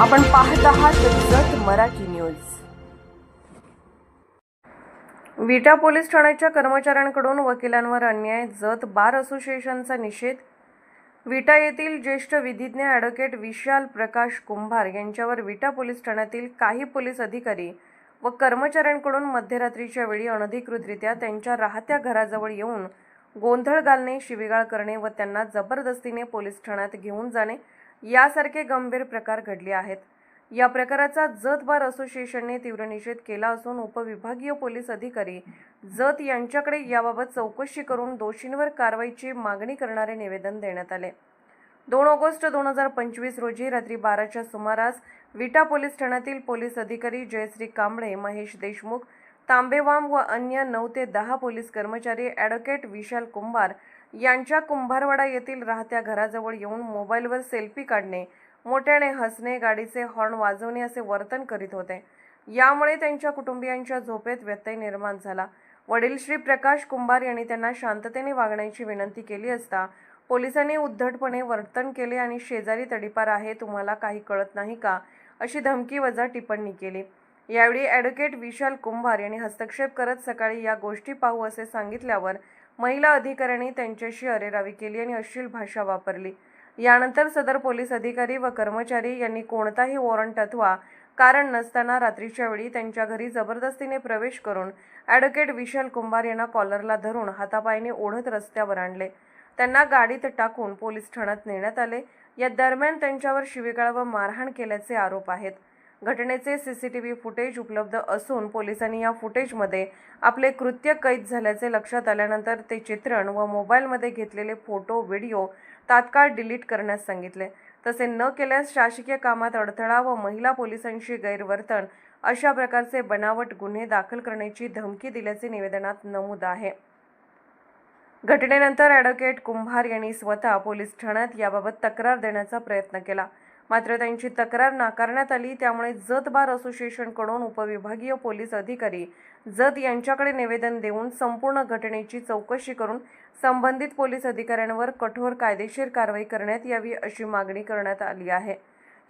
आपण पाहत आहात जत मराठी न्यूज. विटा पोलीस ठाण्याच्या कर्मचाऱ्यांकडून वकिलांवर अन्याय जत बार असोसिएशनचा निषेध. विटा येथील ज्येष्ठ विधिज्ञ ॲडव्होकेट विशाल प्रकाश कुंभार यांच्यावर विटा पोलीस ठाण्यातील काही पोलीस अधिकारी व कर्मचाऱ्यांकडून मध्यरात्रीच्या वेळी अनधिकृतरित्या त्यांच्या राहत्या घराजवळ येऊन गोंधळ घालणे शिवीगाळ करणे व त्यांना जबरदस्तीने पोलीस ठाण्यात घेऊन जाणे यासारखे गंभीर प्रकार घडले आहेत. या प्रकाराचा जत बार असोसिएशनने तीव्र निषेध केला असून उपविभागीय पोलीस अधिकारी जत यांच्याकडे याबाबत चौकशी करून दोषींवर कारवाईची मागणी करणारे निवेदन देण्यात आले. दोन ऑगस्ट दोन हजार पंचवीस रोजी रात्री बाराच्या सुमारास विटा पोलीस ठाण्यातील पोलीस अधिकारी जयश्री कांबळे महेश देशमुख तांबेवाम व अन्य नऊ ते दहा पोलीस कर्मचारी ॲडव्होकेट विशाल कुंभार यांच्या कुंभारवाडा येथील राहत्या घराजवळ येऊन मोबाईलवर सेल्फी काढणे मोठ्याने हसणे गाडीचे हॉर्न वाजवणे असे वर्तन करीत होते. यामुळे त्यांच्या कुटुंबियांच्या झोपेत व्यत्यय निर्माण झाला. वडील श्री प्रकाश कुंभार यांनी त्यांना शांततेने वागण्याची विनंती केली असता पोलिसांनी उद्धटपणे वर्तन केले आणि शेजारी तडीपार आहे तुम्हाला काही कळत नाही का? अशी धमकी वजा टिप्पणी केली. यावेळी ॲडव्होकेट विशाल कुंभार यांनी हस्तक्षेप करत सकाळी या गोष्टी पाहू असे सांगितल्यावर महिला अधिकाऱ्यांनी त्यांच्याशी अरेरावी केली आणि अश्लील भाषा वापरली. यानंतर सदर पोलीस अधिकारी व कर्मचारी यांनी कोणताही वॉरंट अथवा कारण नसताना रात्रीच्या वेळी त्यांच्या घरी जबरदस्तीने प्रवेश करून ॲडव्होकेट विशाल कुंभार यांना कॉलरला धरून हातापायाने ओढत रस्त्यावर आणले. त्यांना गाडीत टाकून पोलीस ठाण्यात नेण्यात आले. या दरम्यान त्यांच्यावर शिवीगाळ व मारहाण केल्याचे आरोप आहेत. घटनेचे सीसीटीव्ही फुटेज उपलब्ध असून पोलिसांनी या फुटेजमध्ये आपले कृत्य कैद झाल्याचे लक्षात आल्यानंतर ते चित्रण व मोबाईलमध्ये घेतलेले फोटो व्हिडिओ तात्काळ डिलीट करण्यास सांगितले. तसे न केल्यास शासकीय कामात अडथळा व महिला पोलिसांशी गैरवर्तन अशा प्रकारचे बनावट गुन्हे दाखल करण्याची धमकी दिल्याचे निवेदनात नमूद आहे. घटनेनंतर ॲडव्होकेट कुंभार यांनी स्वतः पोलीस ठाण्यात याबाबत तक्रार देण्याचा प्रयत्न केला. मात्र त्यांची तक्रार नाकारण्यात आली त्यामुळे जत बार असोसिएशनकडून उपविभागीय पोलीस अधिकारी जत यांच्याकडे निवेदन देऊन संपूर्ण घटनेची चौकशी करून संबंधित पोलीस अधिकाऱ्यांवर कठोर कायदेशीर कारवाई करण्यात यावी अशी मागणी करण्यात आली आहे.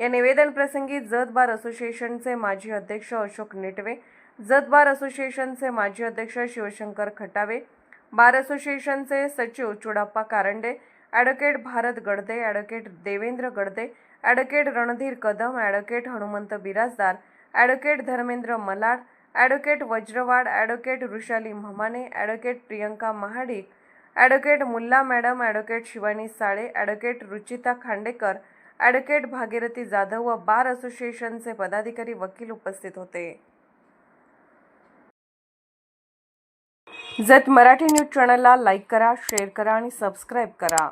या निवेदन प्रसंगी जत बार असोसिएशनचे माजी अध्यक्ष अशोक नेटवे जत बार असोसिएशनचे माजी अध्यक्ष शिवशंकर खटावे बार असोसिएशनचे सचिव Chudappa Karande advocate Bharat Gadade advocate Devendra Gadade advocate Randhir Kadam advocate Hanumant Birajdar advocate Dharmendra Malad advocate Vajrawad advocate Vrushali Mhamane advocate Priyanka Mahadik advocate Mulla madam advocate Shivani Sale advocate Ruchita Khandekar advocate Bhagirathi Jadhav व bar असोसिएशनचे पदाधिकारी वकील उपस्थित होते. Jath Marathi news चॅनलला like करा share करा आणि सबस्क्राईब करा.